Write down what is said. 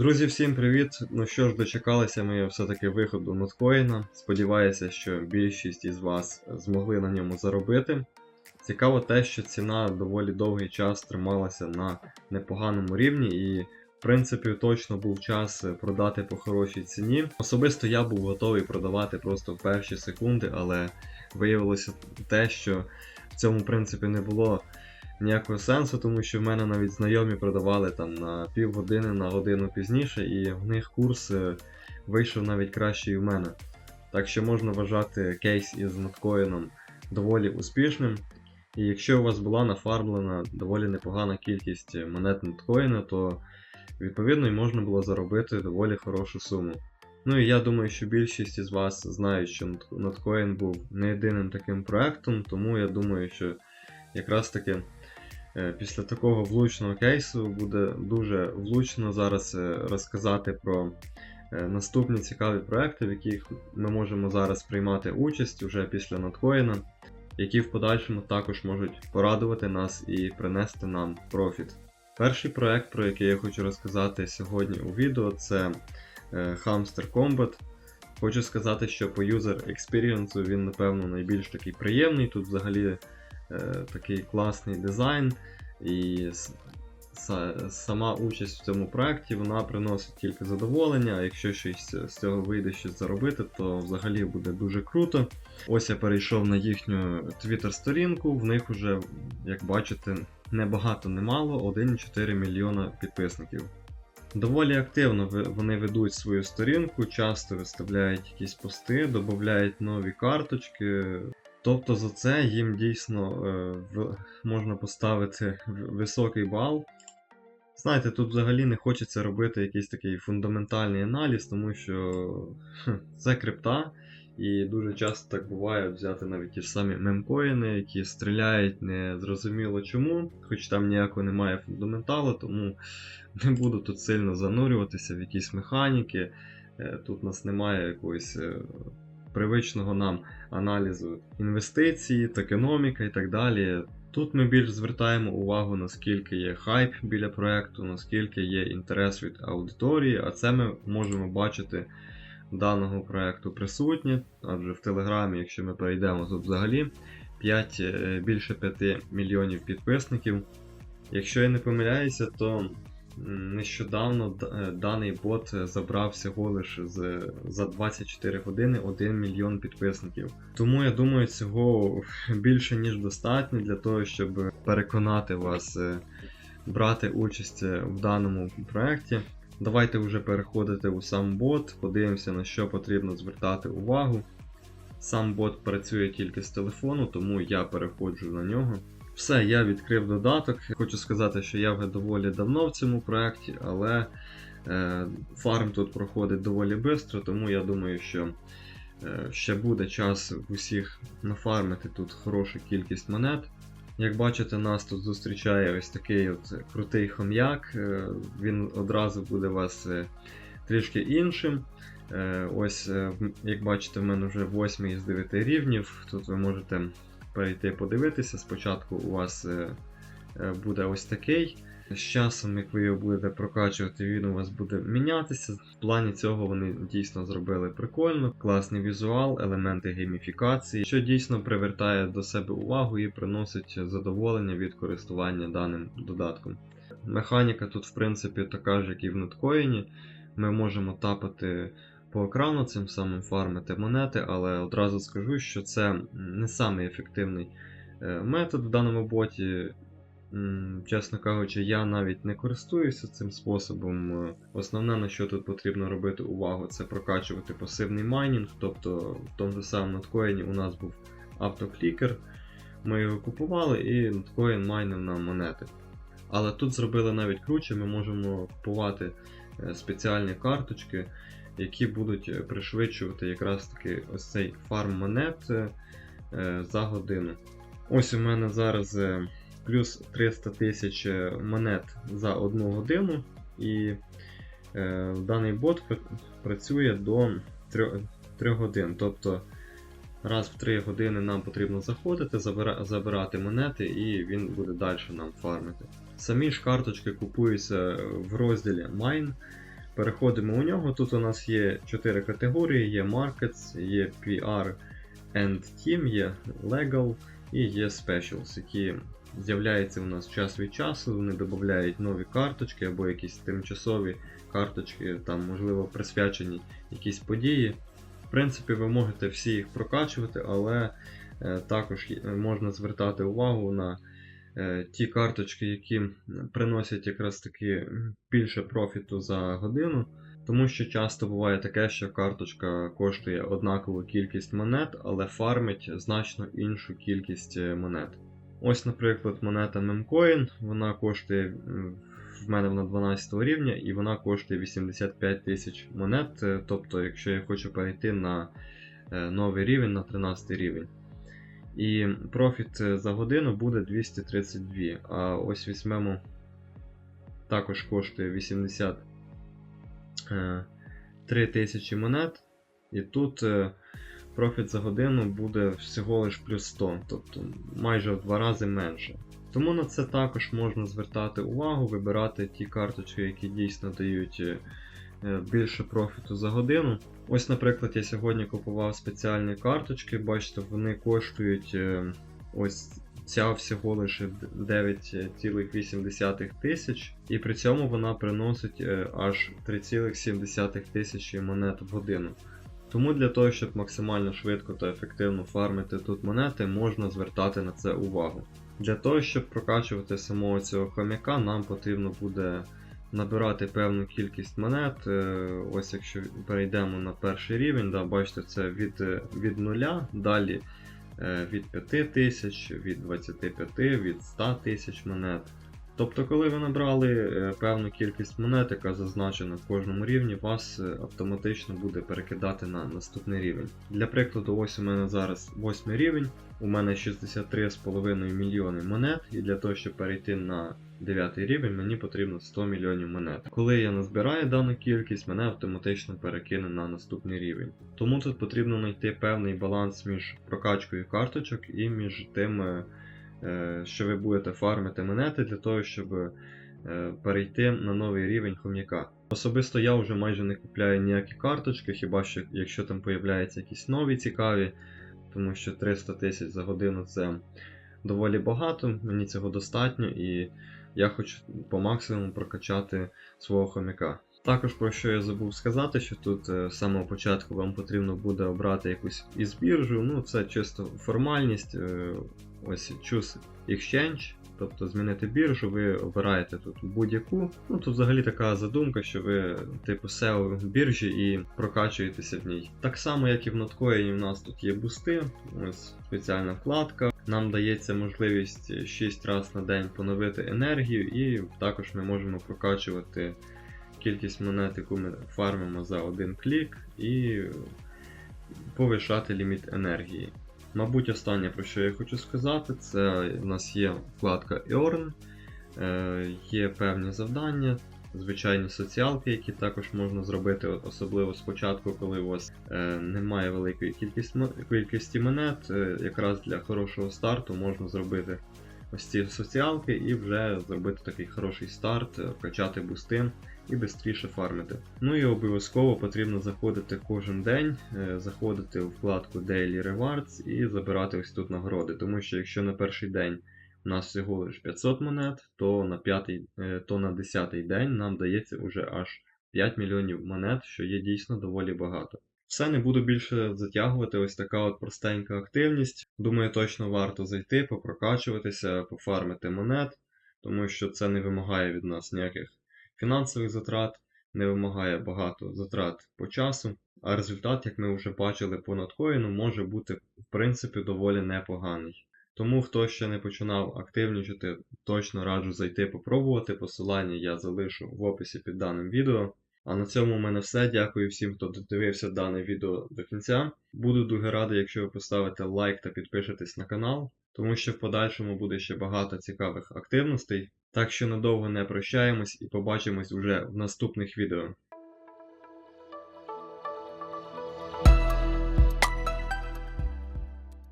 Друзі, всім привіт! Ну що ж, дочекалися ми все-таки виходу ноткоїна. Сподіваюся, що більшість із вас змогли на ньому заробити. Цікаво те, що ціна доволі довгий час трималася на непоганому рівні, і, в принципі, точно був час продати по хорошій ціні. Особисто я був готовий продавати просто в перші секунди, але виявилося те, що в цьому принципі не було ніякого сенсу, тому що в мене навіть знайомі продавали там на півгодини, на годину пізніше, і в них курс е, вийшов навіть кращий в мене. Так що можна вважати кейс із ноткоїном доволі успішним. І якщо у вас була нафармлена доволі непогана кількість монет ноткоїна, то відповідно й можна було заробити доволі хорошу суму. Ну і я думаю, що більшість із вас знають, що Notcoin був не єдиним таким проектом, тому я думаю, що якраз таки е, після такого влучного кейсу буде дуже влучно зараз е, розказати про е, наступні цікаві проекти, в яких ми можемо зараз приймати участь уже після Notcoin, які в подальшому також можуть порадувати нас і принести нам профіт. Перший проект, про який я хочу розказати сьогодні у відео, це е, Hamster Combat. Хочу сказати, що по user experience він, напевно, найбільш такий приємний. Тут взагалі е, такий класний дизайн, і сама участь в цьому проєкті вона приносить тільки задоволення. А якщо щось з цього вийде щось заробити, то взагалі буде дуже круто. Ось я перейшов на їхню твіттер-сторінку, в них уже, як бачите, небагато немало, 1,4 мільйона підписників. Доволі активно вони ведуть свою сторінку, часто виставляють якісь пости, додають нові карточки. Тобто за це їм дійсно е, можна поставити високий бал. Знаєте, тут взагалі не хочеться робити якийсь такий фундаментальний аналіз, тому що це крипта, і дуже часто так буває взяти навіть ті ж самі мемкоїни, які стріляють не зрозуміло чому, хоч там ніякого немає фундаменталу, тому не буду тут сильно занурюватися в якісь механіки. Е, Тут у нас немає якогось е, привичного нам аналізу інвестицій, токеноміка і так далі. Тут ми більш звертаємо увагу, наскільки є хайп біля проекту, наскільки є інтерес від аудиторії, а це ми можемо бачити даного проекту присутнє, адже в Телеграмі, якщо ми перейдемо тут взагалі 5, е, більше 5 мільйонів підписників. Якщо я не помиляюся, то нещодавно е, даний бот е, забрав всього лише з, за 24 години 1 мільйон підписників. Тому я думаю, цього більше ніж достатньо для того, щоб переконати вас е, брати участь в даному проєкті. Давайте вже переходити у сам бот, подивимося на що потрібно звертати увагу. Сам бот працює тільки з телефону, тому я переходжу на нього. Все, я відкрив додаток. Хочу сказати, що я вже доволі давно в цьому проєкті, але е, фарм тут проходить доволі швидко, тому я думаю, що е, ще буде час усіх нафармити тут хорошу кількість монет. Як бачите, нас тут зустрічає ось такий от крутий хом'як. е, Він одразу буде вас трішки іншим. Ось, як бачите, в мене вже 8 із 9 рівнів. Тут ви можете перейти подивитися. Спочатку у вас е, е, буде ось такий. З часом, як ви його будете прокачувати, він у вас буде мінятися. В плані цього вони дійсно зробили прикольно, класний візуал, елементи гейміфікації, що дійсно привертає до себе увагу і приносить задоволення від користування даним додатком. Механіка тут, в принципі, така ж, як і в ноткоїні. Ми можемо тапати по екрану, цим самим фармити монети, але одразу скажу, що це не самий ефективний е, метод в даному боті. Чесно кажучи, я навіть не користуюся цим способом. Е, Основне, на що тут потрібно робити увагу, це прокачувати пасивний майнінг. Тобто в тому же самому ноткоїні у нас був автоклікер. Ми його купували і ноткоін майнив нам монети. Але тут зробили навіть круче, ми можемо купувати е, спеціальні карточки, які будуть е, пришвидшувати якраз таки ось цей фарм монет е, е, за годину. Ось у мене зараз плюс 300 тисяч монет за одну годину, і даний бот працює до 3, 3 годин. Тобто раз в 3 години нам потрібно заходити, забирати монети, і він буде далі нам фармити. Самі ж карточки купуються в розділі Mine. Переходимо у нього. Тут у нас є 4 категорії: є Markets, є PR and Team, є Legal і є Specials, які з'являються у нас час від часу, вони додають нові карточки або якісь тимчасові карточки, там, можливо, присвячені якісь події. В принципі, ви можете всі їх прокачувати, але е, також можна звертати увагу на е, ті карточки, які приносять якраз таки більше профіту за годину. Тому що часто буває таке, що карточка коштує однакову кількість монет, але фармить значно іншу кількість е, монет. Ось, наприклад, монета Memcoin, вона коштує в мене вона 12 рівня і вона коштує 85 тисяч монет. е, Тобто, якщо я хочу перейти на е, новий рівень, на 13 рівень. І профіт е, за годину буде 232. А ось візьмемо також коштує 83 тисячі монет. І тут е, профіт за годину буде всього лиш плюс 100, тобто майже в два рази менше. Тому на це також можна звертати увагу, вибирати ті карточки, які дійсно дають е, е, більше профіту за годину. Ось, наприклад, я сьогодні купував спеціальні карточки, бачите, вони коштують е, ось ця всього лише 9,8 тисяч, і при цьому вона приносить е, аж 3,7 тисячі монет в годину. Тому для того, щоб максимально швидко та ефективно фармити тут монети, можна звертати на це увагу. Для того, щоб прокачувати самого цього хомяка, нам потрібно буде набирати певну кількість монет. Е, Ось якщо перейдемо на перший рівень, да, бачите, це від, е, від нуля, далі е, від 5 тисяч, від 25, від 100 тисяч монет. Тобто, коли ви набрали е, певну кількість монет, яка зазначена в кожному рівні, вас е, автоматично буде перекидати на наступний рівень. Для прикладу, ось у мене зараз 8 рівень, у мене 63,5 мільйони монет, і для того, щоб перейти на 9 рівень, мені потрібно 100 мільйонів монет. Коли я назбираю дану кількість, мене автоматично перекине на наступний рівень. Тому тут потрібно знайти певний баланс між прокачкою карточок і між тим. Е, що ви будете фармити монети для того, щоб е, перейти на новий рівень хом'яка. Особисто я вже майже не купляю ніякі карточки, хіба що якщо там появляються якісь нові цікаві, тому що 300 тисяч за годину це доволі багато, мені цього достатньо і я хочу по максимуму прокачати свого хомяка. Також про що я забув сказати, що тут е, з самого початку вам потрібно буде обрати якусь із біржу, ну це чисто формальність. е, Ось Choose Exchange, тобто змінити біржу, ви обираєте тут будь-яку. Ну тут взагалі така задумка, що ви типу SEO біржі і прокачуєтеся в ній. Так само, як і в Notcoin, у нас тут є бусти, ось спеціальна вкладка. Нам дається можливість 6 разів на день поновити енергію, і також ми можемо прокачувати кількість монет, яку ми фармимо за один клік, і повишати ліміт енергії. Мабуть, останнє, про що я хочу сказати, це у нас є вкладка Earn, е, є певні завдання, звичайні соціалки, які також можна зробити, особливо спочатку, коли у вас е, немає великої кількості монет. е, Якраз для хорошого старту можна зробити ось ці соціалки і вже зробити такий хороший старт, е, качати бусти і швидше фармити. Ну і обов'язково потрібно заходити кожен день, е, заходити у вкладку Daily Rewards і забирати ось тут нагороди. Тому що якщо на перший день у нас всього лише 500 монет, то на, п'ятий, е, то на 10 день нам дається уже аж 5 мільйонів монет, що є дійсно доволі багато. Все, не буду більше затягувати, ось така от простенька активність. Думаю, точно варто зайти, попрокачуватися, пофармити монет, тому що це не вимагає від нас ніяких фінансових затрат, не вимагає багато затрат по часу, а результат, як ми вже бачили по надкоїну, може бути в принципі доволі непоганий. Тому хто ще не починав активнічати, точно раджу зайти попробувати. Посилання я залишу в описі під даним відео. А на цьому у мене все. Дякую всім, хто додивився дане відео до кінця. Буду дуже радий, якщо ви поставите лайк та підпишетесь на канал, тому що в подальшому буде ще багато цікавих активностей. Так що надовго не прощаємось і побачимось вже в наступних відео.